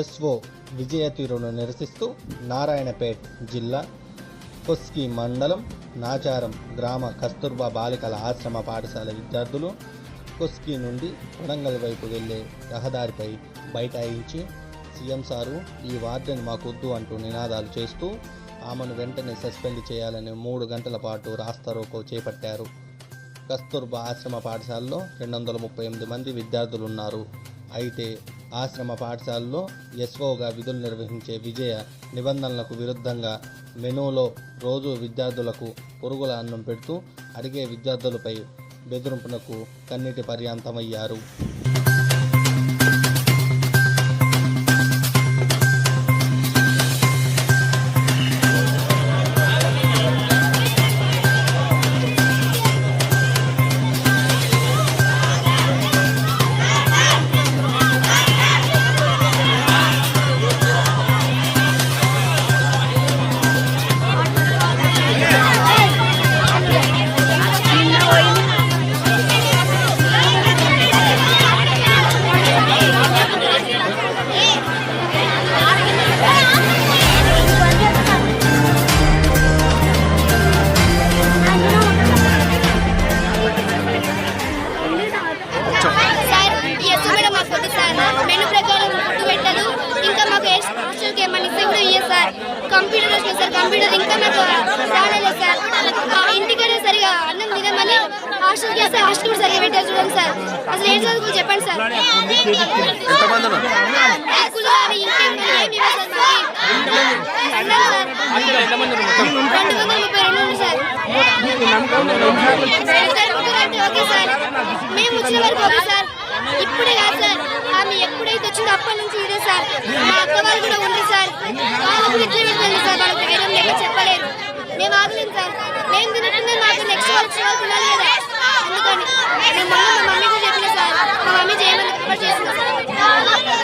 S O విజయ తీరును నిరసిస్తూ నారాయణపేట్ జిల్లా కొస్కి మండలం నాచారం గ్రామ కస్తూర్బా బాలికల ఆశ్రమ పాఠశాల విద్యార్థులు కొస్కి నుండి కొడంగల్ వైపు వెళ్ళే రహదారిపై బైఠాయించి సీఎం సారు ఈ వార్డెన్ మాకొద్దు అంటూ నినాదాలు చేస్తూ ఆమెను వెంటనే సస్పెండ్ చేయాలని మూడు గంటల పాటు రాస్తారోకో చేపట్టారు. కస్తూర్బా ఆశ్రమ పాఠశాలలో రెండు వందల ముప్పై ఎనిమిది మంది విద్యార్థులు ఉన్నారు. అయితే ఆశ్రమ పాఠశాలలో ఎస్ఓగా విధులు నిర్వహించే విజయ నిబంధనలకు విరుద్ధంగా మెనూలో రోజు విద్యార్థులకు పురుగుల అన్నం పెడుతూ అడిగే విద్యార్థులపై బెదిరింపునకు కన్నీటి పర్యాంతమయ్యారు. కంప్యూటర్ ఇంకా మాకు రాలేదు సార్. ఇంటికనే సరిగా అన్నం తినమని హాస్టల్కి వస్తే హాస్టల్ కూడా సరిగా పెట్టారు చూడండి సార్. అసలు ఏం చదువుకో చెప్పండి సార్. రెండు వందల ముప్పై రెండు ఉంది ఓకే సార్. మేము వచ్చిన వరకు ఓకే సార్. ఇప్పుడే కాదు సార్. ఆమె ఎప్పుడైతే వచ్చిందో అప్పటి నుంచి ఇదే సార్. మా అక్క వాళ్ళు కూడా ఉంది సార్ వాళ్ళు కూడా ఇట్లే వెళ్ళిపోయింది సార్ వాళ్ళకి